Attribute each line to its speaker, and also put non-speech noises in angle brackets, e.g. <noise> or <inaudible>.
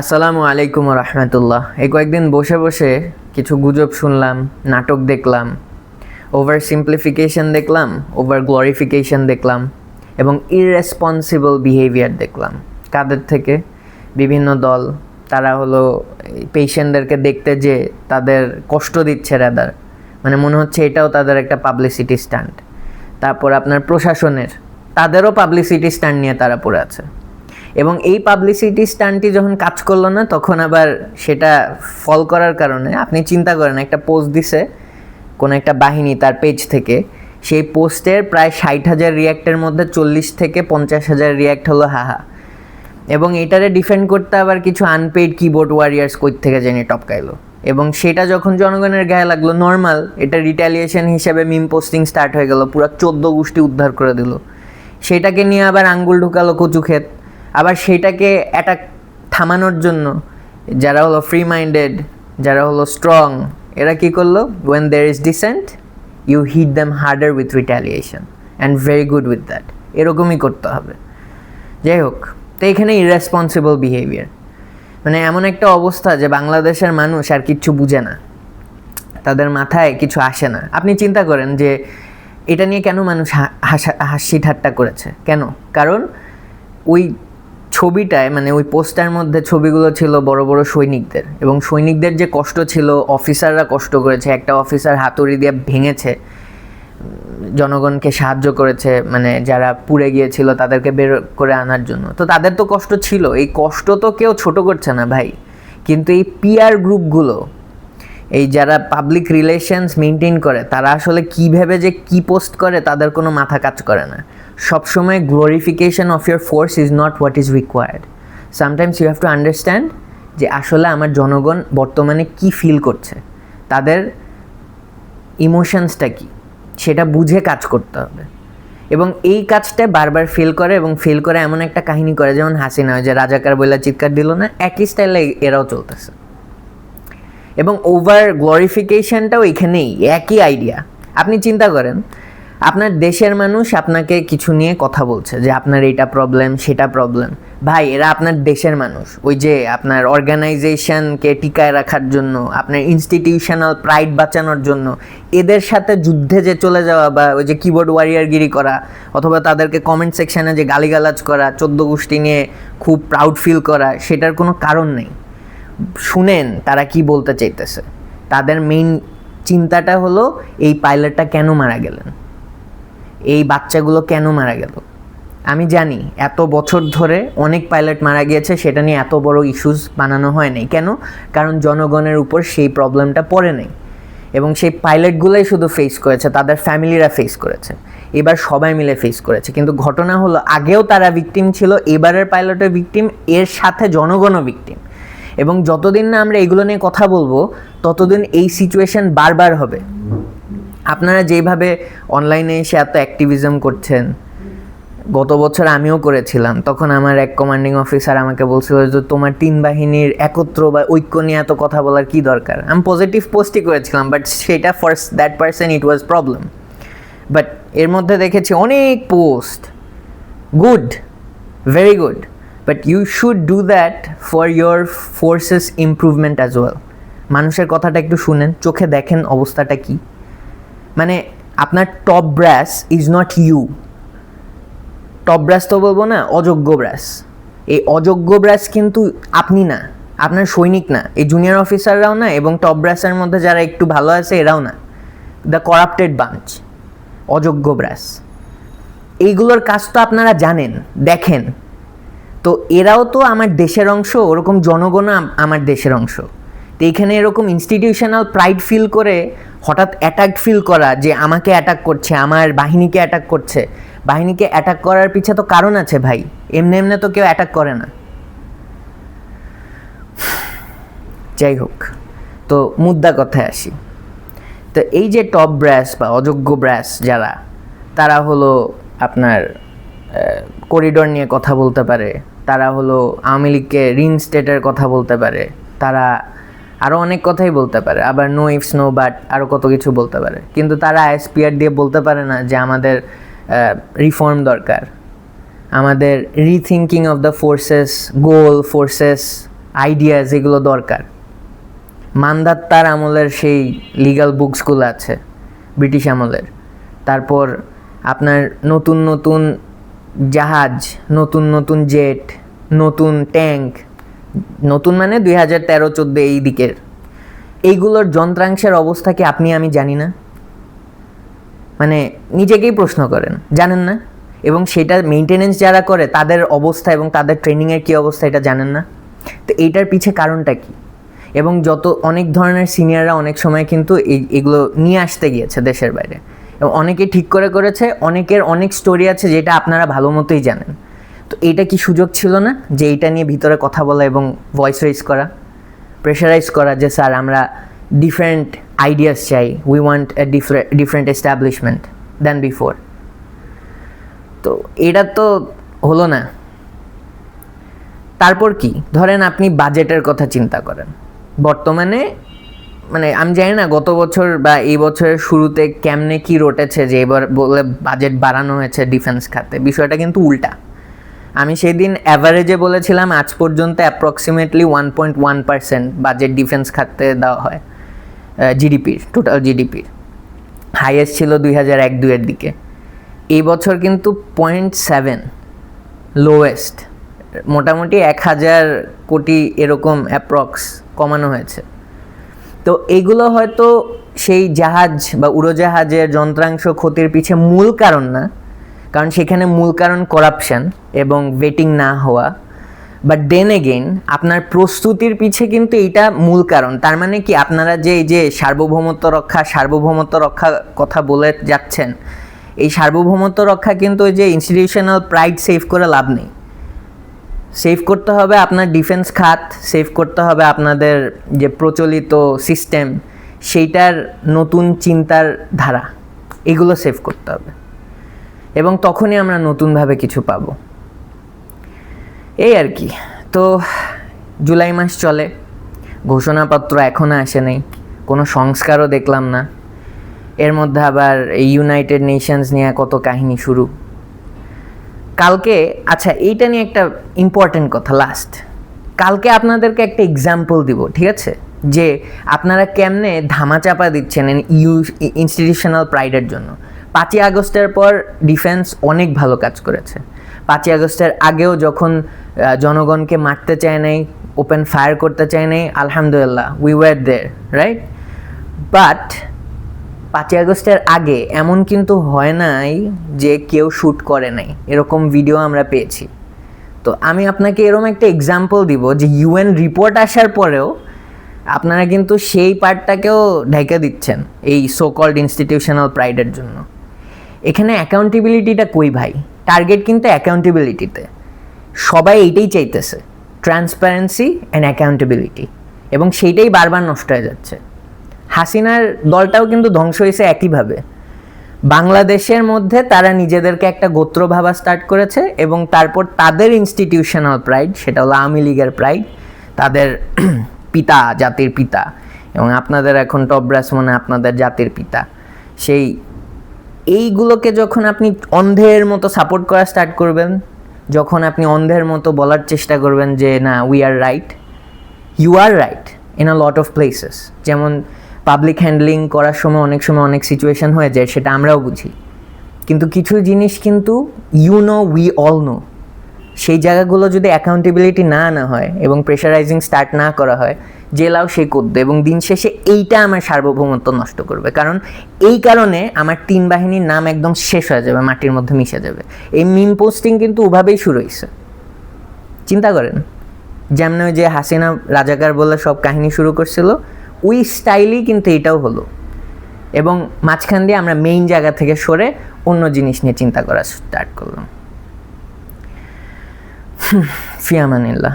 Speaker 1: আসসালামু আলাইকুম রহমতুল্লাহ। এই কয়েকদিন বসে বসে কিছু গুজব শুনলাম, নাটক দেখলাম ওভার সিম্পলিফিকেশন দেখলাম ওভার গ্লোরিফিকেশন দেখলাম, এবং ইররেসপন্সিবল বিহেভিয়ার দেখলাম। কাদের থেকে? বিভিন্ন দল, তারা হলো পেশেন্টদেরকে দেখতে যে তাদের কষ্ট দিচ্ছে রাদার মানে মনে হচ্ছে এটাও তাদের একটা পাবলিসিটি স্ট্যান্ড তারপর আপনার প্রশাসনের, তাদেরও পাবলিসিটি স্ট্যান্ড নিয়ে তারা পড়ে আছে। এবং এই পাবলিসিটি স্ট্যান্ডটি যখন কাজ করল না, তখন আবার সেটা ফল করার কারণে আপনি চিন্তা করেন, একটা পোস্ট দিছে কোনো একটা বাহিনী তার পেজ থেকে। সেই পোস্টের প্রায় ষাট হাজার রিয়াক্টের মধ্যে চল্লিশ থেকে পঞ্চাশ হাজার রিয়াক্ট হলো হাহা। এবং এটারে ডিফেন্ড করতে আবার কিছু আনপেইড কিবোর্ড ওয়ারিয়ার্স কই থেকে জেনে টপকাইলো। এবং সেটা যখন জনগণের গায়ে লাগল নর্মাল এটা রিটালিয়েশন হিসেবে মিম পোস্টিং স্টার্ট হয়ে গেল, পুরো চোদ্দ গোষ্ঠী উদ্ধার করে দিল। সেটাকে নিয়ে আবার আঙ্গুল ঢুকালো কচু ক্ষেত আবার সেটাকে অ্যাটাক থামানোর জন্য যারা হলো ফ্রি মাইন্ডেড যারা হলো স্ট্রং এরা কী করল? When there is decent you hit them harder with retaliation and very good with that এরকমই করতে হবে। যাই হোক, তো এখানে ইরেসপন্সিবল বিহেভিয়ার মানে এমন একটা অবস্থা যে বাংলাদেশের মানুষ আর কিচ্ছু বুঝে না। তাদের মাথায় কিছু আসে না। আপনি চিন্তা করেন যে এটা নিয়ে কেন মানুষ হাসি ঠাট্টা করেছে? কেন? কারণ ওই ছবিটায় মানে ওই পোস্টার মধ্যে ছবিগুলো ছিল বড় বড় সৈনিকদের এবং সৈনিকদের যে কষ্ট ছিল, অফিসাররা কষ্ট করেছে। একটা অফিসার হাতুড়ি দিয়ে ভেঙেছে, জনগণকে সাহায্য করেছে মানে যারা পুড়ে গিয়েছিল তাদেরকে বের করে আনার জন্য। তো তাদের তো কষ্ট ছিল, এই কষ্ট তো কেউ ছোট করছে না ভাই। কিন্তু এই পিআর গ্রুপগুলো, এই যারা পাবলিক রিলেশনস মেনটেন করে, তারা আসলে কীভাবে যে কি পোস্ট করে, তাদের কোনো মাথা কাজ করে না। সবসময় glorification of air force is not what is required sometimes you have to understand যে আসলে আমার জনগণ বর্তমানে কি ফিল করছে। তাদের ইমোশনসটা কি? সেটা বুঝে কাজ করতে হবে। এবং এই কাজটা বারবার ফেল করে এবং ফেল করে এমন একটা কাহিনী করে, যেমন হাসিনা, ওই যে রাজাকার বইলা চিৎকার দিল না? একই স্টাইলে এরাও চলতেছে। এবং ওভার গ্লোরিফিকেশনটাও এখানেই, একই আইডিয়া আপনি চিন্তা করেন আপনার দেশের মানুষ আপনাকে কিছু নিয়ে কথা বলছে যে আপনার এটা প্রবলেম সেটা প্রবলেম ভাই, এরা আপনার দেশের মানুষ। ওই যে আপনার অর্গানাইজেশনকে টিকায় রাখার জন্য, আপনার ইনস্টিটিউশনাল প্রাইড বাঁচানোর জন্য, এদের সাথে যুদ্ধে যে চলে যাওয়া বা ওই যে কিবোর্ড ওয়ারিয়ারগিরি করা, অথবা তাদেরকে কমেন্ট সেকশানে যে গালিগালাজ করা, চোদ্দ গোষ্ঠী নিয়ে খুব প্রাউড ফিল করা, সেটার কোনো কারণ নেই। শুনেন তারা কি বলতে চাইতেছে। তাদের মেইন চিন্তাটা হলো, এই পাইলটটা কেন মারা গেলেন? এই বাচ্চাগুলো কেন মারা গেল? আমি জানি, এত বছর ধরে অনেক পাইলট মারা গিয়েছে, সেটা নিয়ে এত বড় ইস্যুস বানানো হয় নাই। কেন? কারণ জনগণের উপর সেই প্রবলেমটা পড়ে নেই। এবং সেই পাইলটগুলোই শুধু ফেস করেছে, তাদের ফ্যামিলিরা ফেস করেছে। এবার সবাই মিলে ফেস করেছে। কিন্তু ঘটনা হলো, আগেও তারা ভিকটিম ছিল, এবারের পাইলটের ভিকটিম এর সাথে জনগণও ভিকটিম এবং যতদিন না আমরা এগুলো নিয়ে কথা বলব, ততদিন এই সিচুয়েশন বারবার হবে। আপনারা যেভাবে অনলাইনে এসে এত অ্যাক্টিভিজম করছেন, গত বছর আমিও করেছিলাম, তখন আমার এক কমান্ডিং অফিসার আমাকে বলছিল যে তোমার তিন বাহিনীর একত্র বা ঐক্য নিয়ে এত কথা বলার কি দরকার? আমি পজিটিভ পোস্টই করেছিলাম বাট সেটা for that person it was problem but এর মধ্যে দেখেছি অনেক post good very good but you should do that for your forces improvement as well মানুষের কথাটা একটু শুনেন, চোখে দেখেন অবস্থাটা কি? মানে আপনার top brass is not you top brass তো বলব না, অযোগ্য ব্রাশ এই অযোগ্য ব্রাশ কিন্তু আপনি না, আপনার সৈনিক না, এই জুনিয়র অফিসাররাও না এবং টপ ব্রাশের মধ্যে যারা একটু ভালো আছে এরাও না। দ্য করাপ্টেড বাঞ্চ অযোগ্য ব্রাশ এইগুলোর কাজ তো আপনারা জানেন, দেখেন। তো এরাও তো আমার দেশের অংশ, ওরকম জনগণও আমার দেশের অংশ। তো এখানে এরকম ইনস্টিটিউশনাল প্রাইড ফিল করে হঠাৎ অ্যাটাক ফিল করা যে আমাকে অ্যাটাক করছে, আমার বাহিনীকে অ্যাটাক করছে। বাহিনীকে অ্যাটাক করার পিছে তো কারণ আছে ভাই। এমনি এমনি তো কেউ অ্যাটাক করে না। যাই হোক, তো মুদ্রা কথায় আসি। তো এই যে টপ ব্রাশ বা অযোগ্য ব্রাশ যারা, তারা হলো আপনার করিডোর নিয়ে কথা বলতে পারে, তারা হলো আওয়ামী লীগকে রিন স্টেটের কথা বলতে পারে, তারা আরও অনেক কথাই বলতে পারে। আবার নো ইফস নো বাট আরও কত কিছু বলতে পারে। কিন্তু তারা আইএসপিআর দিয়ে বলতে পারে না যে আমাদের রিফর্ম দরকার। আমাদের rethinking of the forces goal forces ideas এগুলো দরকার। মান্দাত্তার আমলের সেই লিগাল বুকসগুলো আছে, ব্রিটিশ আমলের। তারপর আপনার নতুন নতুন জাহাজ, নতুন নতুন জেট নতুন ট্যাঙ্ক নতুন মানে দুই হাজার তেরো, চোদ্দ এই দিকের। এইগুলোর যন্ত্রাংশের অবস্থা কি আপনি আমি জানি না? মানে নিজেকেই প্রশ্ন করেন, জানেন না? এবং সেটা মেনটেনেন্স যারা করে, তাদের অবস্থা এবং তাদের ট্রেনিংয়ের কী অবস্থা এটা জানেন না? তো এইটার পিছে কারণটা কি? এবং যত অনেক ধরনের সিনিয়ররা অনেক সময় কিন্তু এগুলো নিয়ে আসতে গিয়েছে দেশের বাইরে। এবং অনেকে ঠিক করে করেছে, অনেকের অনেক স্টোরি আছে যেটা আপনারা ভালো মতোই জানেন। তো এটা কি সুযোগ ছিল না যে এটা নিয়ে ভিতরে কথা বলা এবং ভয়েস রেজ করা? প্রেশারাইজ করা যে, স্যার, আমরা ডিফারেন্ট আইডিয়াস চাই। We want a different establishment than before তো এটা তো হলো না। তারপর কি? ধরেন আপনি বাজেটের কথা চিন্তা করেন। বর্তমানে মানে আমি জানি না গত বছর বা এই বছরের শুরুতে কেমনে কি রটেছে যে এবার বলে বাজেট বাড়ানো হয়েছে ডিফেন্স খাতে। বিষয়টা কিন্তু উল্টা। আমি সেদিন অ্যাভারেজে বলেছিলাম, আজ পর্যন্ত approximately one point one percent budget defence খাতে দেওয়া হয় জিডিপির টোটাল জিডিপির হাইয়েস্ট ছিল দুই হাজার এক, দুইয়ের দিকে। এই বছর কিন্তু পয়েন্ট সেভেন লোয়েস্ট মোটামুটি এক হাজার কোটি এরকম অ্যাপ্রক্স কমানো হয়েছে। তো এইগুলো হয়তো সেই জাহাজ বা উড়োজাহাজের যন্ত্রাংশ ক্ষতির পিছে মূল কারণ না কারণ সেখানে মূল কারণ করাপশন এবং ওয়েটিং না হওয়া। বাট দেন এগেইন আপনার প্রস্তুতির পিছে কিন্তু এইটা মূল কারণ। তার মানে কি, আপনারা যে, এই যে সার্বভৌমত্ব রক্ষা সার্বভৌমত্ব রক্ষা কথা বলে যাচ্ছেন, এই সার্বভৌমত্ব রক্ষা কিন্তু যে ইনস্টিটিউশনাল প্রাইড সেভ করে লাভ নেই। সেভ করতে হবে আপনার ডিফেন্স খাত সেভ করতে হবে আপনাদের যে প্রচলিত সিস্টেম সেইটার নতুন চিন্তার ধারা। এগুলো সেভ করতে হবে। এবং তখনই আমরা নতুনভাবে কিছু পাবো। এই আর কি। তো জুলাই মাস চলে, ঘোষণাপত্র এখনও আসে নাই, কোনো সংস্কারও দেখলাম না। এর মধ্যে আবার ইউনাইটেড নেশনস নিয়ে কত কাহিনী শুরু। কালকে আচ্ছা এইটা নিয়ে একটা ইম্পর্টেন্ট কথা লাস্ট কালকে আপনাদেরকে একটা এক্সাম্পল দিব, ঠিক আছে? যে আপনারা কেমনে ধামাচাপা দিচ্ছেন ইউ ইনস্টিটিউশনাল প্রাইডের জন্য। পাঁচই আগস্টের পর ডিফেন্স অনেক ভালো কাজ করেছে। পাঁচই আগস্টের আগেও যখন জনগণকে মারতে চায় নাই ওপেন ফায়ার করতে চায় নাই, আলহামদুলিল্লাহ we were there right but পাঁচই আগস্টের আগে এমন কিন্তু হয় নাই যে কেউ শ্যুট করে নাই। এরকম ভিডিও আমরা পেয়েছি। তো আমি আপনাকে এরকম একটা এক্সাম্পল দিব যে ইউএন রিপোর্ট আসার পরেও আপনারা কিন্তু সেই পার্টটাকেও ঢেকে দিচ্ছেন, এই সো কল্ড ইনস্টিটিউশনাল প্রাইডের জন্য। এখানে অ্যাকাউন্টেবিলিটিটা কই ভাই? টার্গেট কিন্তু অ্যাকাউন্টেবিলিটিতে সবাই এইটাই চাইতেছে ট্রান্সপারেন্সি অ্যান্ড অ্যাকাউন্টেবিলিটি এবং সেইটাই বারবার নষ্ট হয়ে যাচ্ছে। হাসিনার দলটাও কিন্তু ধ্বংস হয়েছে একইভাবে। বাংলাদেশের মধ্যে তারা নিজেদেরকে একটা গোত্র ভাবা স্টার্ট করেছে এবং তারপর তাদের ইনস্টিটিউশনাল প্রাইড সেটা হলো আওয়ামী লীগের প্রাইড তাদের <clears throat> পিতা, জাতির পিতা, এবং আপনাদের এখন টবরাস মনে আপনাদের জাতির পিতা। সেই এইগুলোকে যখন আপনি অন্ধের মতো সাপোর্ট করা স্টার্ট করবেন, যখন আপনি অন্ধের মতো বলার চেষ্টা করবেন যে, না we are right you are right in a lot of places যেমন পাবলিক হ্যান্ডলিং করার সময় অনেক সময় অনেক সিচুয়েশন হয়ে যায়, সেটা আমরাও বুঝি। কিন্তু কিছু জিনিস কিন্তু you know we all know সেই জায়গাগুলো যদি অ্যাকাউন্টেবিলিটি না আনা হয় এবং প্রেশারাইজিং স্টার্ট না করা হয় জেলাও সে করবে এবং দিন শেষে এইটা আমার সার্বভৌমত্ব নষ্ট করবে। কারণ এই কারণে আমার তিন বাহিনীর নাম একদম শেষ হয়ে যাবে, মাটির মধ্যে মিশে যাবে। এই মিম পোস্টিং কিন্তু ওভাবেই শুরু হয়েছে। চিন্তা করেন, যেমন ওই যে হাসিনা রাজাকার বলে সব কাহিনী শুরু করছিল, ওই স্টাইলই কিন্তু এটাও হলো। এবং মাঝখান দিয়ে আমরা মেইন জায়গা থেকে সরে অন্য জিনিস নিয়ে চিন্তা করা স্টার্ট করলাম। ফিয়ামানিল্লাহ